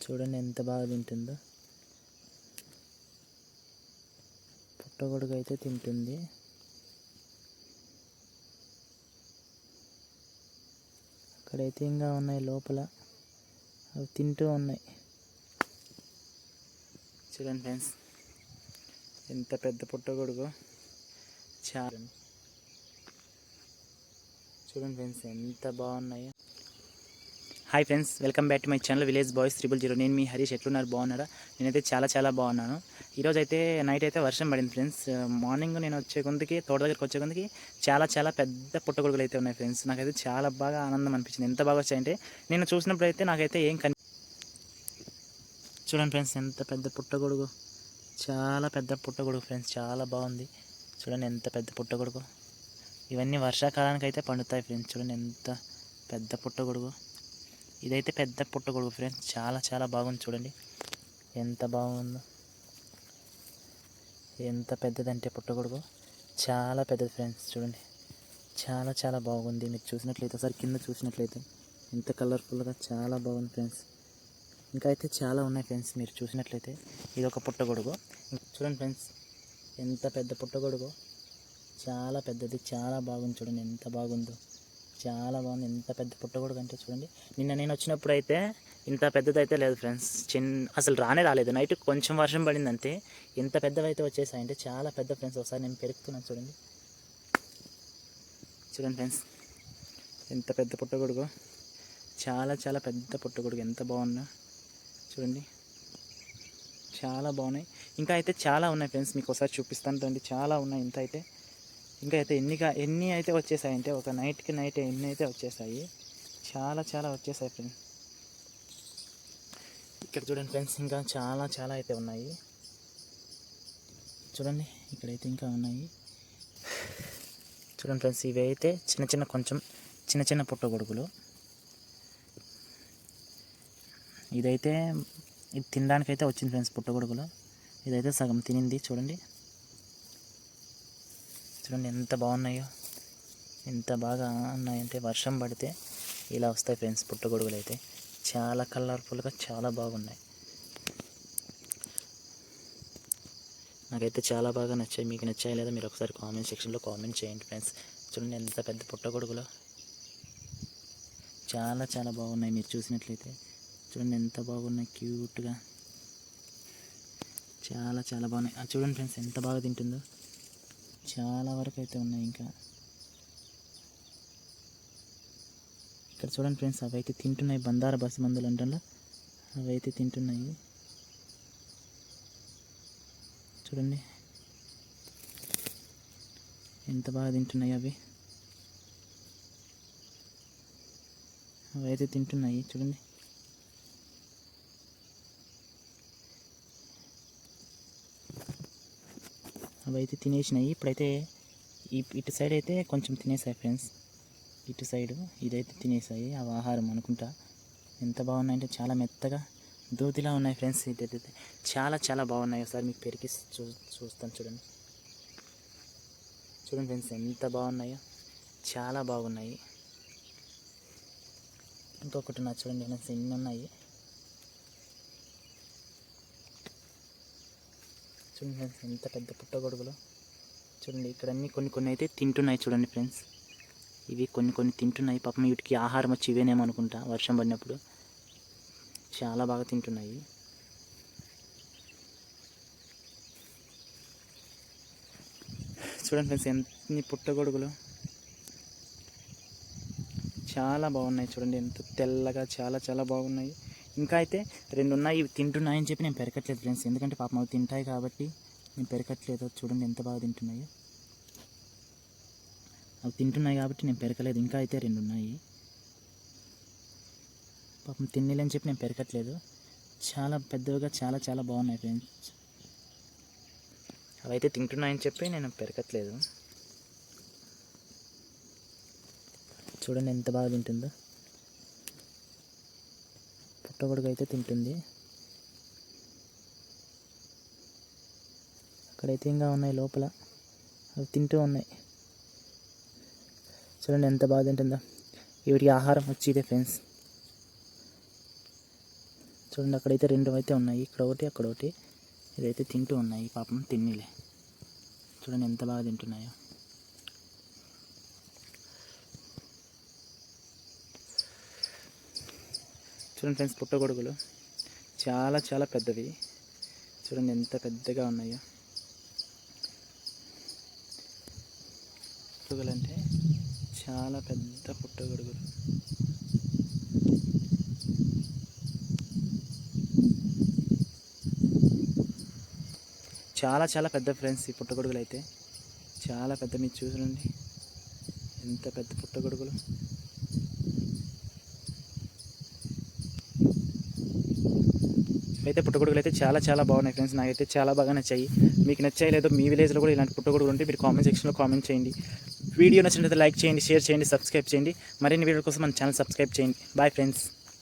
చూడండి ఎంత బాగా తింటుందో. పుట్టగొడుగు అయితే తింటుంది. అక్కడైతే ఇంకా ఉన్నాయి లోపల. అవి తింటూ ఉన్నాయి. చూడండి ఫ్రెండ్స్ ఎంత పెద్ద పుట్టగొడుగు. చాలా చూడండి ఫ్రెండ్స్ ఎంత బాగున్నాయో. Hi friends welcome back to my channel village boys triple zero. నేను మీ హరీష్ ఎట్లున్నారు? బాగున్నారా? నేనైతే చాలా చాలా బాగున్నాను. ఈరోజు అయితే నైట్ అయితే వర్షం పడింది ఫ్రెండ్స్. మార్నింగ్ నేను వచ్చే కొందకి తోట దగ్గరికి వచ్చే కొందకి చాలా చాలా పెద్ద పుట్టగొడుగులు అయితే ఉన్నాయి ఫ్రెండ్స్. నాకైతే చాలా బాగా ఆనందం అనిపించింది. ఎంత బాగా వచ్చాయంటే నేను చూసినప్పుడు అయితే నాకైతే ఏం కని చూడండి ఫ్రెండ్స్ ఎంత పెద్ద పుట్టగొడుగు. చాలా పెద్ద పుట్టగొడుగు ఫ్రెండ్స్ చాలా బాగుంది. చూడండి ఎంత పెద్ద పుట్టగొడుగు. ఇవన్నీ వర్షాకాలానికి అయితే పండుతాయి ఫ్రెండ్స్. చూడండి ఎంత పెద్ద పుట్టగొడుగు. ఇదైతే పెద్ద పుట్టగొడుగు ఫ్రెండ్స్. చాలా చాలా బాగుంది చూడండి. ఎంత బాగుందో. ఎంత పెద్దదంటే పుట్టగొడుగు చాలా పెద్దది ఫ్రెండ్స్ చూడండి. చాలా చాలా బాగుంది. మీరు చూసినట్లయితే ఒకసారి కింద చూసినట్లయితే ఎంత కలర్ఫుల్గా చాలా బాగుంది ఫ్రెండ్స్. ఇంకా అయితే చాలా ఉన్నాయి ఫ్రెండ్స్ మీరు చూసినట్లయితే. ఇది ఒక పుట్టగొడుగు చూడండి ఫ్రెండ్స్ ఎంత పెద్ద పుట్టగొడుగు చాలా పెద్దది చాలా బాగుంది చూడండి. ఎంత బాగుందో. చాలా బాగుంది. ఎంత పెద్ద పుట్టగొడుగు అంటే చూడండి. నిన్న నేను వచ్చినప్పుడు అయితే ఇంత పెద్దది అయితే లేదు ఫ్రెండ్స్. చిన్న అసలు రానే రాలేదు. నైట్ కొంచెం వర్షం పడింది అంతే ఎంత పెద్దవైతే వచ్చేసాయంటే చాలా పెద్ద ఫ్రెండ్స్. ఒకసారి నేను పెరుగుతున్నాను చూడండి. చూడండి ఫ్రెండ్స్. ఎంత పెద్ద పుట్టగొడుగు చాలా చాలా పెద్ద పుట్టగొడుగు ఎంత బాగున్నా. చూడండి. చాలా బాగున్నాయి. ఇంకా అయితే చాలా ఉన్నాయి ఫ్రెండ్స్. మీకు ఒకసారి చూపిస్తాను చూడండి. చాలా ఉన్నాయి. ఇంత అయితే ఇంకా అయితే ఎన్ని ఎన్ని అయితే వచ్చేసాయి అంటే ఒక నైట్కి నైట్ ఎన్ని అయితే వచ్చేసాయి చాలా చాలా వచ్చేసాయి ఫ్రెండ్స్ ఇక్కడ చూడండి ఫ్రెండ్స్ ఇంకా చాలా చాలా అయితే ఉన్నాయి. చూడండి ఇక్కడైతే ఇంకా ఉన్నాయి. చూడండి ఫ్రెండ్స్ ఇవి అయితే చిన్న చిన్న కొంచెం చిన్న చిన్న పుట్టగొడుగులు ఇదైతే ఇది తినడానికి అయితే వచ్చింది ఫ్రెండ్స్ పుట్టగొడుగులు ఇదైతే సగం తినింది చూడండి. చూడండి ఎంత బాగున్నాయో. ఎంత బాగా ఉన్నాయంటే వర్షం పడితే ఇలా వస్తాయి ఫ్రెండ్స్ పుట్టగొడుగులు అయితే చాలా కలర్ఫుల్గా చాలా బాగున్నాయి. నాకైతే చాలా బాగా నచ్చాయి. మీకు నచ్చాయి లేదా మీరు ఒకసారి కామెంట్ సెక్షన్లో కామెంట్ చేయండి ఫ్రెండ్స్. చూడండి ఎంత పెద్ద పుట్టగొడుగులో. చాలా చాలా బాగున్నాయి మీరు చూసినట్లయితే. చూడండి ఎంత బాగున్నాయి క్యూట్గా చాలా చాలా బాగున్నాయి. ఆ చూడండి ఫ్రెండ్స్ ఎంత బాగా తింటుందో. చాలా వరకు అయితే ఉన్నాయి ఇంకా. ఇక్కడ చూడండి ఫ్రెండ్స్ అవి అయితే తింటున్నాయి బందార బస్సు మందులు అంటే అవి అయితే తింటున్నాయి. చూడండి. ఎంత బాగా తింటున్నాయి అవి. అవి అయితే తింటున్నాయి చూడండి. అవి అయితే తినేసినాయి. ఇప్పుడైతే ఇటు సైడ్ అయితే కొంచెం తినేసాయి ఫ్రెండ్స్ ఇటు సైడ్ ఇదైతే తినేసాయి. అవి ఆహారం అనుకుంటా. ఎంత బాగున్నాయంటే చాలా మెత్తగా దూదిలా ఉన్నాయి ఫ్రెండ్స్ ఇదైతే చాలా చాలా బాగున్నాయి. ఒకసారి మీకు పెరిగి చూ చూస్తాను చూడండి. చూడండి ఫ్రెండ్స్ ఎంత బాగున్నాయో. చాలా బాగున్నాయి. ఇంకొకటి నా చూడండి ఫ్రెండ్స్ ఎన్ని ఉన్నాయి? చూడండి ఫ్రెండ్స్ ఎంత పెద్ద పుట్టగొడుగులో. చూడండి ఇక్కడ అన్ని కొన్ని కొన్ని అయితే తింటున్నాయి చూడండి ఫ్రెండ్స్. ఇవి కొన్ని కొన్ని తింటున్నాయి. పాపం వీటికి ఆహారం వచ్చి ఇవేనేమో అనుకుంటా వర్షం పడినప్పుడు. చాలా బాగా తింటున్నాయి. చూడండి ఫ్రెండ్స్ ఎన్ని పుట్టగొడుగులు. చాలా బాగున్నాయి చూడండి ఎంత తెల్లగా చాలా చాలా బాగున్నాయి. ఇంకా అయితే రెండు ఉన్నాయి ఇవి తింటున్నాయని చెప్పి నేను పెరగట్లేదు ఫ్రెండ్స్. ఎందుకంటే పాపం అవి తింటాయి కాబట్టి నేను పెరగట్లేదు. చూడండి ఎంత బాగా తింటున్నాయో. అవి తింటున్నాయి కాబట్టి నేను పెరగలేదు. ఇంకా అయితే రెండు ఉన్నాయి పాపం తినలేని చెప్పి నేను పెరగట్లేదు. చాలా పెద్దవిగా చాలా చాలా బాగున్నాయి ఫ్రెండ్స్. అవైతే తింటున్నాయని చెప్పి నేను పెరగట్లేదు. చూడండి ఎంత బాగా తింటుందో. పుట్టగొడుగు అయితే తింటుంది. అక్కడైతే ఇంకా ఉన్నాయి లోపల. అవి తింటూ ఉన్నాయి. చూడండి ఎంత బాగా తింటుందో. వీటికి ఆహారం వచ్చి ఇదే ఫ్రెండ్స్. చూడండి అక్కడైతే రెండు అయితే ఉన్నాయి. ఇక్కడ ఒకటి అక్కడ ఒకటి. ఇదైతే తింటూ ఉన్నాయి. పాపం తిన్నిలే. చూడండి ఎంత బాగా తింటున్నాయో. చూడండి ఫ్రెండ్స్ పుట్టగొడుగులు చాలా చాలా పెద్దవి. చూడండి ఎంత పెద్దగా ఉన్నాయో. పుట్టగొడుగులు అంటే చాలా పెద్ద పుట్టగొడుగులు చాలా చాలా పెద్ద ఫ్రెండ్స్ ఈ పుట్టగొడుగులు అయితే చాలా పెద్ద మీరు చూడండి. ఎంత పెద్ద పుట్టగొడుగులు అయితే పుట్టగొడుగులు అయితే చాలా చాలా బాగున్నాయి ఫ్రెండ్స్ నాకైతే చాలా బాగా నచ్చాయి. మీకు నచ్చాయి లేదో మీ విలేజ్లో కూడా ఇలాంటి పుట్టగొడుగులు ఉంటే మీరు కామెంట్ సెక్షన్లో కామెంట్ చేయండి. వీడియో నచ్చినట్లయితే లైక్ చేయండి షేర్ చేయండి సబ్స్క్రైబ్ చేయండి. మరిన్ని వీడియో కోసం మన ఛానల్ సబ్స్క్రైబ్ చేయండి. Bye friends